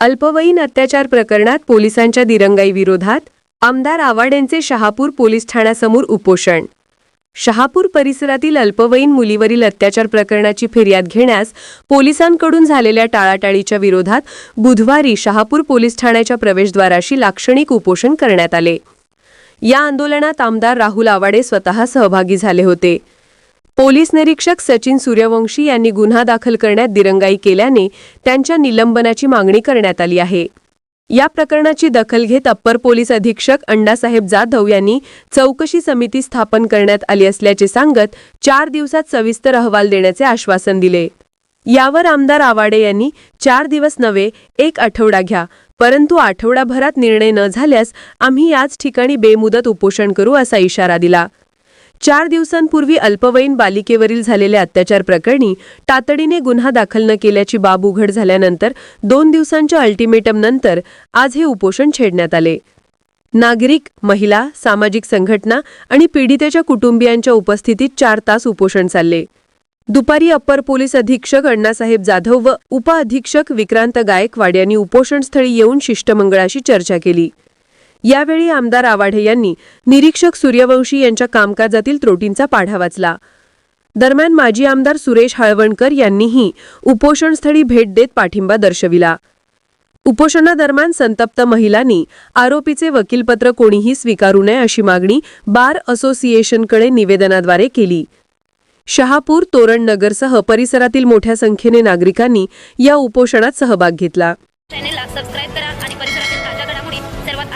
अल्पवयीन अत्याचार प्रकरणात पोलिसांच्या दिरंगाई विरोधात आमदार आवाड यांचे शहापूर पोलीस ठाण्यासमोर उपोषण. शहापूर परिसरातील अल्पवयीन मुलीवरील अत्याचार प्रकरणाची फिर्याद घेण्यास पोलिसांकडून झालेल्या टाळाटाळीच्या विरोधात बुधवारी शहापूर पोलीस ठाण्याच्या प्रवेशद्वाराशी लाक्षणिक उपोषण करण्यात आले. या आंदोलनात आमदार राहुल आवाडे स्वतः सहभागी झाले होते. पोलीस निरीक्षक सचिन सूर्यवंशी यांनी गुन्हा दाखल करण्यात दिरंगाई केल्याने त्यांच्या निलंबनाची मागणी करण्यात आली आहे. या प्रकरणाची दखल घेत अप्पर पोलीस अधीक्षक अण्णासाहेब जाधव यांनी चौकशी समिती स्थापन करण्यात आली असल्याचे सांगत चार दिवसात सविस्तर अहवाल देण्याचे आश्वासन दिले. यावर आमदार आवाडे यांनी चार दिवस नव्हे एक आठवडा घ्या परंतु आठवडाभरात निर्णय न झाल्यास आम्ही याच ठिकाणी बेमुदत उपोषण करू असा इशारा दिला. चार दिवसांपूर्वी अल्पवयीन बालिकेवरील झालेल्या अत्याचार प्रकरणी तातडीने गुन्हा दाखल न केल्याची बाब उघड झाल्यानंतर दोन दिवसांच्या अल्टिमेटमनंतर आज हे उपोषण छेडण्यात आले. नागरिक महिला सामाजिक संघटना आणि पीडितेच्या कुटुंबियांच्या उपस्थितीत चार तास उपोषण चालले. दुपारी अप्पर पोलीस अधीक्षक अण्णासाहेब जाधव व उपअधीक्षक विक्रांत गायकवाड यांनी उपोषणस्थळी येऊन शिष्टमंगळाशी चर्चा केली. यावेळी आमदार आवाढे यांनी निरीक्षक सूर्यवंशी यांच्या कामकाजातील त्रुटींचा पाढा वाचला. दरम्यान माजी आमदार सुरेश हळवणकर यांनीही उपोषणस्थळी भेट देत पाठिंबा दर्शविला. उपोषणादरम्यान संतप्त महिलांनी आरोपीचे वकीलपत्र कोणीही स्वीकारू नये अशी मागणी बार असोसिएशनकडे निवेदनाद्वारे केली. शहापूर तोरण नगरसह परिसरातील मोठ्या संख्येने नागरिकांनी या उपोषणात सहभाग घेतला.